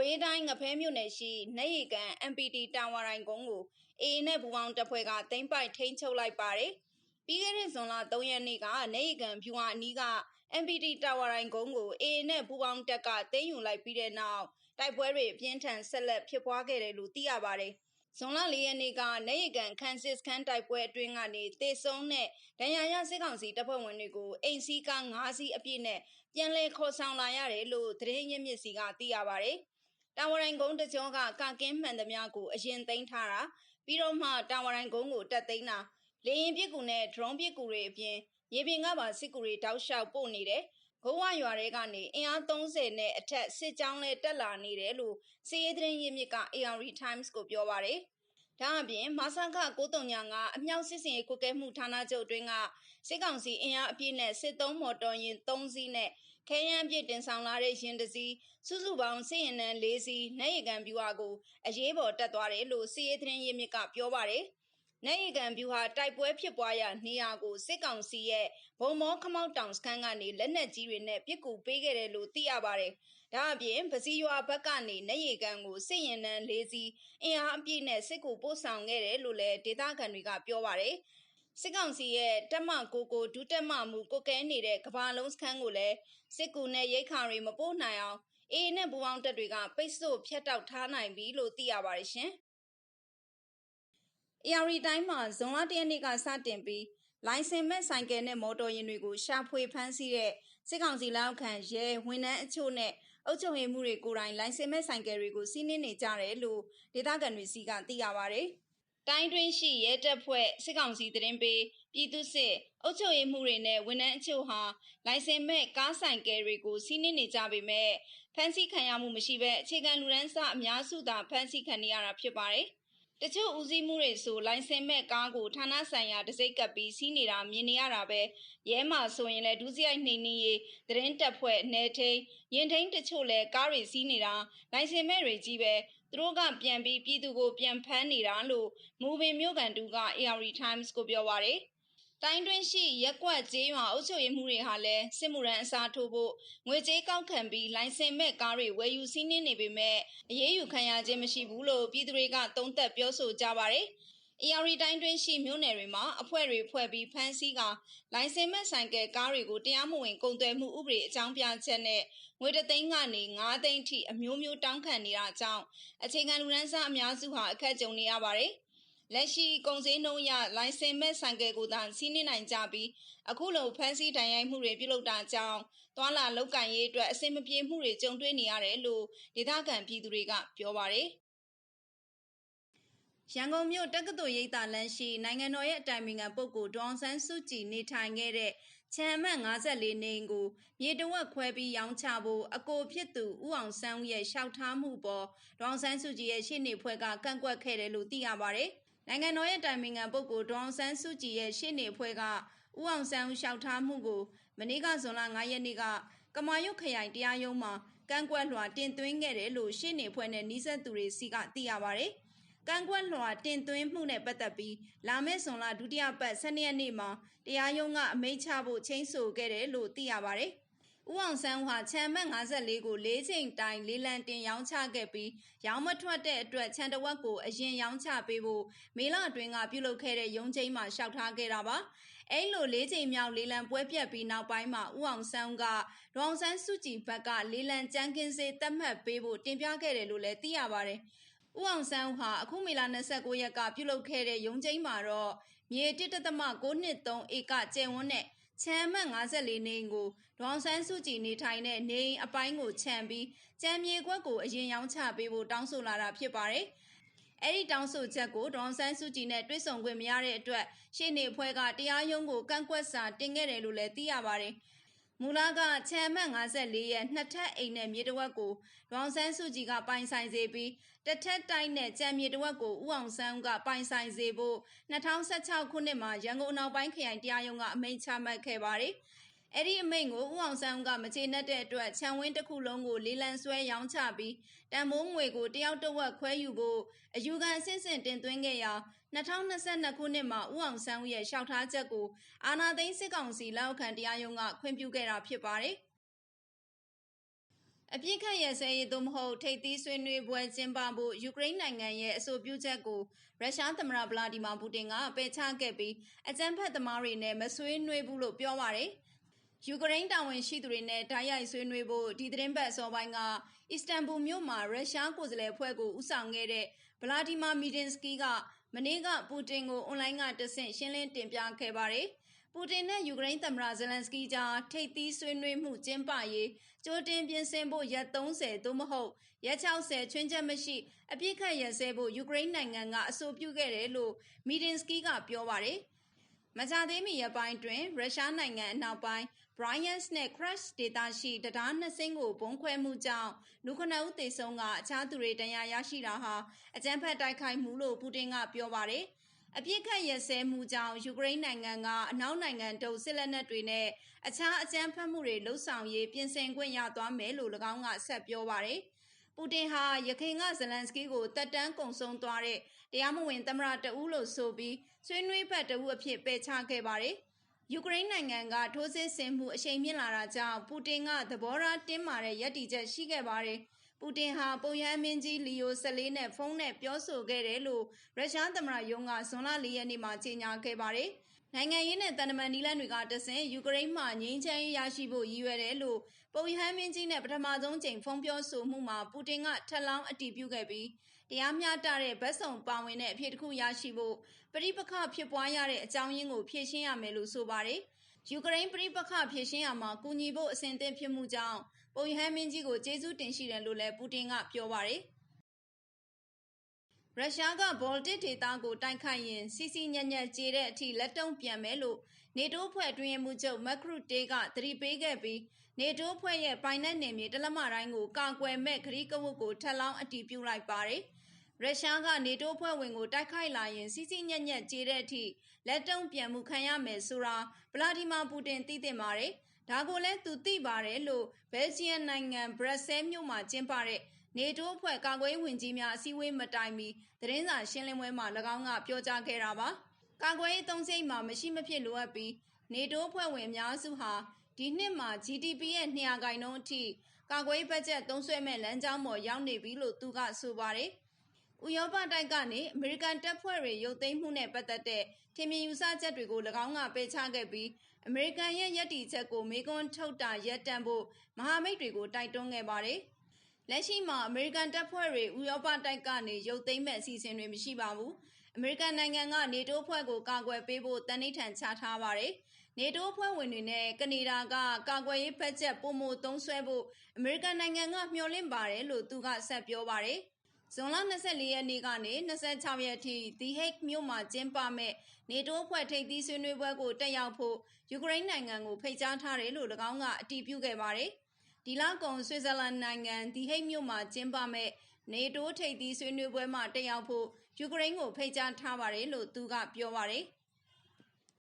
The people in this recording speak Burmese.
ကိုရေးတိုင်းငဖဲမြို့နယ်ရှိနေရီကန် MPT တာဝါရိုင်ကုန်းကိုအေအေနဲ့ဘူပေါင်းတပ်ဖွဲ့ကသိမ်းပိုက်ထိန်းချုပ်လိုက်ပါတယ်။ပြီးခဲ့တဲ့ဇွန်လ3ရက်နေ့ကနေရီကန်ဖြူဟာအနီးက MPT တာဝါရိုင်ကုန်းကိုအေအေနဲ့ဘူပေါင်းတပ်ကသိမ်းယူလိုက်ပြီးတဲ့နောက်တိုက်ပွဲတွေပြင်းထန်ဆက်လက်ဖြစ်ပွားခဲ့တယ်လို့သိရပါတယ်။ဇွန်လ၄ရက်နေ့ကနေရီကန်ခန်းစစ်ခန်းတိုက်ပွဲအတွင်းကနေတေဆုံးတဲ့ဒဏ်ရာရစစ်ကောင်စီတပ်ဖွဲ့ဝင်တွေကိုအိမ်စီးကား၅စီးအပြည့်နဲ့ပြန်လည်ခေါ်ဆောင်လာရတယ်လို့သတင်းရင်းမြစ်စီကသိရပါတယ်။ တာဝရိုင်ကုန်းတကြောကကကင်းမှန်သမျှကိုအရင်သိမ်းထားတာပြီးတော့မှတာဝရိုင်ကုန်းကိုတက်သိမ်းတာလေရင်ပစ်ကူနဲ့ drone ပစ်ကူတွေအပြင်ရေပြင်ကပါစစ်ကူတွေတောက်လျှောက်ပို့နေတယ်ဂိုးဝရွာတွေကနေအင်အား30နဲ့အထက်စစ်ကြောင်းလဲတက်လာနေတယ်လို့စီးရဲသတင်းရင်းမြစ်က AR Times ကိုပြောပါတယ်ဒါအပြင်မဆန်ခ939အမြောက်စစ်စင်ရေးကွက်ကဲမှုဌာနချုပ်တွင်ကစစ်ကောင်စီအင်အားအပြည့်နဲ့စစ်သုံးမော်တော်ယာဉ်3စီးနဲ့ ခဲယမ်းပြည့်တင်ဆောင်လာတဲ့ရင်တစည်းစုစုပေါင်းစစ်ရင်နံ၄စီးနိုင်ရကန်ဗျူဟာကိုအရေးပေါ်တက်သွားတယ်လို့စီရေးသတင်းရင်းမြစ်ကပြောပါတယ်နိုင်ရကန်ဗျူဟာတိုက်ပွဲဖြစ်ပွားရာနေရာကိုစစ်ကောင်စီရဲ့ဘုံမောခမောက်တောင်စခန်းကနေလက်နက်ကြီးတွေနဲ့ပစ်ကူပေးခဲ့တယ်လို့သိရပါတယ်။ဒါအပြင်ပစီရွာဘက်ကနေနိုင်ရကန်ကိုစစ်ရင်နံ၄စီးအင်အားအပြည့်နဲ့စစ်ကူပို့ဆောင်ခဲ့တယ်လို့လည်းဒေသခံတွေကပြောပါတယ်။ စစ်ကောင်စီရဲ့တက်မကိုကိုဒုတက်မမှုကိုကဲနေတဲ့ကဘာလုံးစခန်းကိုလည်းစစ်ကူနဲ့ရိတ်ခါတွေမပို့နိုင်အောင်အေးနဲ့ဘူပေါင်းတပ်တွေကပိတ်ဆို့ဖျက်တောက်ထားနိုင်ပြီလို့သိရပါတယ်ရှင်။ AR တိုင်းမှာဇွန်လ၁ရက်နေ့ကစတင်ပြီးလိုင်စင်မဲ့ဆိုင်ကယ်နဲ့မော်တော်ယာဉ်တွေကိုရှာဖွေဖမ်းဆီးတဲ့စစ်ကောင်စီလက်အောက်ခံရဲဝန်ထမ်းအချို့နဲ့အုပ်ချုပ်ရေးမှုတွေကိုယ်တိုင်လိုင်စင်မဲ့ဆိုင်ကယ်တွေကိုစီးနင်းနေကြတယ်လို့ဒေသခံတွေစီကသိရပါဗျ။ တိုင်းတွင်းရှိရဲတပ်ဖွဲ့စစ်ကောင်စီတရင်ပေးပြည်သူစစ်အုပ်ချုပ်ရေးမှုတွေနဲ့ဝန်ထမ်းအချို့ဟာလိုင်စင်မဲ့ကားဆိုင်ကယ်တွေကိုစီးနင်းနေကြပေမဲ့ဖမ်းဆီးခံရမှုမရှိဘဲအခြေခံလူရန်စအများစုသာဖမ်းဆီးခံနေရတာဖြစ်ပါတယ်။တချို့ဦးစီးမှုတွေဆိုလိုင်စင်မဲ့ကားကိုဌာနဆိုင်ရာတစိ့ကပ်ပြီးစီးနေတာမြင်နေရတာပဲရဲမှာဆိုရင်လည်းဒုစရိုက်နှိမ်နှင်းရေးသတင်းတပ်ဖွဲ့နေထိန်ရင်ထိန်တချို့လည်းကားတွေစီးနေတာလိုင်စင်မဲ့တွေကြီးပဲ သူတို့ကပြန်ပြီးပြည်သူကိုပြန်ဖမ်းနေတာလို့မူပင်မြို့ကန်တူက AR Times ကိုပြောပါရယ်တိုင်းတွင်းရှိရက်ကွက်ကျေးရွာအုပ်ချုပ်ရေးမှုတွေဟာလည်းစစ်မှုရန်အစားထိုးဖို့ငွေကြေးကောက်ခံပြီးလိုင်စင်မဲ့ကားတွေဝယ်ယူစီးနင်းနေပေမဲ့အရေးယူခံရခြင်းမရှိဘူးလို့ပြည်သူတွေကသုံးသပ်ပြောဆိုကြပါတယ်။ AR တိုင်းတွင်းရှိမြို့နယ်တွေမှာအဖွဲ့တွေဖွဲ့ပြီးဖမ်းဆီးကလိုင်စင်မဲ့ဆိုင်ကယ်ကားတွေကိုတရားမဝင်ကုန်သွယ်မှုဥပဒေအကြောင်းပြချက်နဲ့ငွေတသိန်းကနေ9သိန်းထိအမျိုးမျိုးတောင်းခံနေတာကြောင့်အခြေခံလူရန်စားအများစုဟာအခက်ကြုံနေရပါတယ်။လက်ရှိကုန်စည်နှုန်းရလိုင်စင်မဲ့ဆိုင်ကယ်ကိုသာစီးနှင်းနိုင်ကြပြီးအခုလိုဖမ်းဆီးတိုင်ရိုက်မှုတွေပြုလုပ်တာကြောင့်သွာလာလောက်ကန်ရေးအတွက်အဆင်မပြေမှုတွေကြုံတွေ့နေရတယ်လို့ဒေသခံပြည်သူတွေကပြောပါတယ်။ ရန်ကုန်မြို့တက္ကသိုလ်ရိပ်သာလမ်းရှိနိုင်ငံတော်ရဲ့အတိုင်ပင်ခံပုဂ္ဂိုလ်ဒေါအောင်ဆန်းစုကြည်နေထိုင်ခဲ့တဲ့ချမ်းအမှတ်54နေအိမ်ကိုမြေတဝက်ခွဲပြီးရောင်းချဖို့အကိုဖြစ်သူဦးအောင်ဆန်းဦးရဲ့ရှောက်ထားမှုပေါ်ဒေါအောင်ဆန်းစုကြည်ရဲ့ရှေ့နေဖွဲ့ကကန့်ကွက်ခဲ့တယ်လို့သိရပါတယ်။နိုင်ငံတော်ရဲ့တိုင်ပင်ခံပုဂ္ဂိုလ်ဒေါအောင်ဆန်းစုကြည်ရဲ့ရှေ့နေဖွဲ့ကဦးအောင်ဆန်းဦးရှောက်ထားမှုကိုမနေ့ကဇွန်လ9ရက်နေ့ကကမာရွတ်ခရိုင်တရားရုံးမှာကန့်ကွက်လွှာတင်သွင်းခဲ့တယ်လို့ရှေ့နေဖွဲ့နဲ့နှီးဆက်သူတွေစီကသိရပါတယ်။ ကန့်ကွက်လွှာတင်သွင်းမှုနဲ့ပတ်သက်ပြီးလာမယ့်ဇွန်လဒုတိယပတ်12ရက်နေ့မှာတရားရုံးကအမိန့်ချဖို့ချိန်ဆိုခဲ့တယ်လို့သိရပါတယ်။ဦးအောင်ဆန်းဟာချမ်းမတ်54ကို၄ချိန်တိုင်လေးလံတင်ရောင်းချခဲ့ပြီးရောင်းမထွက်တဲ့အတွက်ချန်တဝက်ကိုအရင်ရောင်းချပေးဖို့မေလအတွင်းကပြုလုပ်ခဲ့တဲ့ရုံးချိန်မှာလျှောက်ထားခဲ့တာပါ။အဲ့လို၄ချိန်မြောက်လေးလံပွဲပြက်ပြီးနောက်ပိုင်းမှာဦးအောင်ဆန်းကဒေါအောင်ဆန်းစုကြည်ဘက်ကလေးလံကြမ်းကင်းစေးသတ်မှတ်ပေးဖို့တင်ပြခဲ့တယ်လို့လည်းသိရပါတယ်။ ဦးအောင်ဆန်းဟာအခုမေလ29ရက်ကပြုလုပ်ခဲ့တဲ့ရုံးချိန်မှာတော့မြေ1.623ဧကကျယ်ဝန်းတဲ့ချမ်းမှတ်54နေအိမ်ကိုဒေါန်ဆန်းစုကြည်နေထိုင်တဲ့နေအိမ်အပိုင်းကိုခြံပြီးကြံမြေကွက်ကိုအရင်ရောင်းချပေးဖို့တောင်းဆိုလာတာဖြစ်ပါတယ်။အဲ့ဒီတောင်းဆိုချက်ကိုဒေါန်ဆန်းစုကြည်နဲ့တွဲဆောင်ခွင့်မရတဲ့အတွက်ရှေ့နေဖွဲ့ကတရားရုံးကိုကန့်ကွက်စာတင်ခဲ့တယ်လို့လည်းသိရပါတယ်။ မူလကချမ်းမှတ်54ရဲ့နှစ်ထပ်အိမ်နဲ့မြေတဝက်ကိုဒေါအောင်ဆန်းစုကြည်ကပိုင်ဆိုင်စေပြီးတစ်ထပ်တိုက်နဲ့ကြံမြေတဝက်ကိုဦးအောင်ဆန်းကပိုင်ဆိုင်စေဖို့2016ခုနှစ်မှာရန်ကုန်နောက်ပိုင်းခရိုင်တရားရုံးကအမိန့်ချမှတ်ခဲ့ပါတယ်။အဲ့ဒီအမိန့်ကိုဦးအောင်ဆန်းကမချေနှက်တဲ့အတွက်ခြံဝင်းတစ်ခုလုံးကိုလေးလံဆွဲရောင်းချပြီးတန်မိုးငွေကိုတယောက်တစ်ဝက်ခွဲယူဖို့အယူခံအဆင့်ဆင့်တင်သွင်းခဲ့ရာ 2022ခုနှစ်မှာဦးအောင်ဆန်းရဲ့ရှောက်ထားချက်ကိုအာနာသိန်းစစ်ကောင်စီလက်အောက်ခံတရားရုံးကခွင့်ပြုခဲ့တာဖြစ်ပါတယ်။အပြစ်ခတ်ရစဲရေးသို့မဟုတ်ထိပ်သီးဆွေးနွေးပွဲကျင်းပဖို့ယူကရိန်းနိုင်ငံရဲ့အဆိုပြုချက်ကိုရုရှားသမ္မတဗလာဒီမာပူတင်ကပယ်ချခဲ့ပြီးအကြမ်းဖက်သမားတွေနဲ့မဆွေးနွေးဘူးလို့ပြောပါတယ်။ယူကရိန်းတာဝန်ရှိသူတွေနဲ့ဓာတ်ရိုက်ဆွေးနွေးဖို့ဒီသတင်းပတ်အစောပိုင်းကအစ္စတန်ဘူမြို့မှာရုရှားကိုယ်စားလှယ်အဖွဲ့ကိုဦးဆောင်ခဲ့တဲ့ဗလာဒီမာမီဒင်စကီက မနေ့ကပူတင်ကိုအွန်လိုင်းကတဆင့်ရှင်းလင်းတင်ပြခဲ့ပါတယ်။ပူတင်နဲ့ယူကရိန်းသမ္မတဇလန်စကီကြားထိပ်သီးဆွေးနွေးမှုကျင်းပရေးကြိုတင်ပြင်ဆင်ဖို့ရက်30သို့မဟုတ်ရက်60ချွင်းချက်မရှိအပြစ်ခတ်ရစဲဖို့ယူကရိန်းနိုင်ငံကအဆိုပြုခဲ့တယ်လို့မီဒင်စကီကပြောပါတယ်။မကြသေးမီရက်ပိုင်းတွင်ရုရှားနိုင်ငံအနောက်ပိုင်း Bryansk နဲ့ Crash ဒေသရှိတရားနှစ်စင်းကိုဘုံခွဲမှုကြောင့် လူခဏဦးသေဆုံးကအခြားသူတွေတန်ရာရရှိတာဟာ အကြမ်းဖက်တိုက်ခိုက်မှုလို့ ပူတင်က ပြောပါတယ်။အပြစ်ခတ်ရစဲမှုကြောင့် ယူကရိန်းနိုင်ငံက အနောက်နိုင်ငံတုပ်စစ်လက်နက်တွေနဲ့ အခြားအကြမ်းဖက်မှုတွေလှုပ်ဆောင်ရေး ပြင်ဆင်ခွင့်ရသွားမယ်လို့၎င်းက ဆက်ပြောပါတယ်။ပူတင်ဟာရခိုင်ကဇလန်စကီကိုတက်တန်းကုံဆုံးသွားတဲ့ တရားမဝင် သမ္မတတဦးလို့ဆိုပြီး ဆွေးနွေးဖက်တဦးအဖြစ် ပယ်ချခဲ့ပါတယ်။ ယူကရိန်းနိုင်ငံကထိုးစစ်ဆင်မှုအရှိန်မြင့်လာတာကြောင့်ပူတင်ကသဘောထားတင်းမာတဲ့ရည်တည်ချက်ရှိခဲ့ပါတယ်။ပူတင်ဟာပုံရမ်းမင်းကြီးလီယို14နဲ့ဖုန်းနဲ့ပြောဆိုခဲ့တယ်လို့ရုရှားသမ္မတယုံကဇွန်လ4ရက်နေ့မှာကြေညာခဲ့ပါတယ်။ နိုင်ငံရေးနဲ့တန်တမန်နီလန်တွေကတဆင်ယူကရိန်းမှငြိမ်းချမ်းရေးရရှိဖို့ရည်ရွယ်တယ်လို့ပုံရမ်းမင်းကြီးနဲ့ပထမဆုံးချိန်ဖုန်းပြောဆိုမှုမှာပူတင်ကထက်လောင်းအတည်ပြုခဲ့ပြီးတရားမျှတတဲ့ဗတ်စုံပါဝင်တဲ့အဖြစ်တစ်ခုရရှိဖို့ပရိပခဖြစ်ပွားရတဲ့အကြောင်းရင်းကိုဖြေရှင်းရမယ်လို့ဆိုပါတယ်။ယူကရိန်းပြည်ပခဖြည့်ရှင်းရမှာကူညီဖို့အစဉ်သင့်ဖြစ်မှုကြောင့်ပုံရဟန်းမင်းကြီးကိုကျေးဇူးတင်ရှိတယ်လို့လည်းပူတင်ကပြောပါတယ် ရုရှားက ဘော်လတစ်ဒေသကို တိုက်ခိုက်ရင် စီစီညံ့ညံ့ကြေတဲ့အထိ လက်တုံ့ပြန်မယ်လို့နေတိုးဖွဲ့တွင်မှုချုပ်မက်ခရုတေးကသတိပေးခဲ့ပြီးနေတိုးဖွဲ့ရဲ့ ပိုင်နက်နယ်မြေ တလက်မတိုင်းကို ကာကွယ်မဲ့ခရီးကဝတ်ကို ထပ်လောင်း အတည်ပြုလိုက်ပါတယ်။ရုရှားကနေတိုးဖွဲ့ဝင်ကို တိုက်ခိုက်လာရင် စီစီညံ့ညံ့ကြေတဲ့အထိ လက်တုံ့ပြန်မှု ခံရမယ်ဆိုတာ ဗလာဒီမာ ပူတင်သိသိပါတယ်။ဒါကိုလည်း သူသိပါတယ်လို့ ဘယ်လ်ဂျီယံနိုင်ငံ ဘရက်ဆဲမြို့မှာ ကျင်းပတဲ့ နေတိုးအဖွဲ့ ကာကွယ်ဝင်ကြီးများ အစည်းအဝေးမတိုင်မီ သတင်းစာရှင်းလင်းပွဲမှာ၎င်းက ပြောကြားခဲ့တာပါ ကာကွယ်ရေးသုံးစိတ်မှာ မရှိမဖြစ်လိုအပ်ပြီး နေတိုးအဖွဲ့ဝင် အများစုဟာ ဒီနှစ်မှာ GDP ရဲ့200ခိုင်နှုန်းအထိ ကာကွယ်ရေးဘတ်ဂျက် သုံးစွဲမဲ့လမ်းကြောင်းပေါ် ရောက်နေပြီလို့ သူကဆိုပါတယ်။ဥရောပတိုက်ကနေ အမေရိကန်တပ်ဖွဲ့တွေ ရုပ်သိမ်းမှုနဲ့ ပတ်သက်တဲ့ ထင်မြင်ယူဆချက်တွေကို၎င်းက ပယ်ချခဲ့ပြီး အမေရိကန်ရဲ့ယက်တီချက်ကို မေကွန်းထုတ်တာရပ်တန့်ဖို့ မဟာမိတ်တွေကို တိုက်တွန်းခဲ့ပါတယ်။ လက်ရှိမှာအမေရိကန်တပ်ဖွဲ့တွေဥရောပတိုက်ကနေရုပ်သိမ်းမဲ့အစီအစဉ်တွေမရှိပါဘူး။အမေရိကန်နိုင်ငံက နေတိုးဖွဲ့ကိုကာကွယ်ပေးဖို့တန်ဋိဌာန်ချထားပါတယ်။နေတိုးဖွဲ့ဝင်တွေနဲ့ကနေဒါကကာကွယ်ရေးဘတ်ဂျက်ပုံမသုံးဆွဲဖို့အမေရိကန်နိုင်ငံကမျှော်လင့်ပါတယ်လို့သူကဆက်ပြောပါတယ်။ဇွန်လ24ရက်နေ့ကနေ26ရက်ထိဒီဟိတ်မြို့မှာကျင်းပမဲ့နေတိုးဖွဲ့ထိပ်သီးဆွေးနွေးပွဲကိုတက်ရောက်ဖို့ယူကရိန်းနိုင်ငံကိုဖိတ်ကြားထားတယ်လို့၎င်းကအတည်ပြုခဲ့ပါတယ်။ ဒီလကုံဆွစ်ဇာလန်နိုင်ငံဒီဟိတ်မြို့မှာကျင်းပမဲ့နေတိုးထိပ်သီးဆွေးနွေးပွဲမှာတက်ရောက်ဖို့ယူကရိန်းကိုဖိတ်ကြားထားပါတယ်လို့သူကပြောပါတယ်။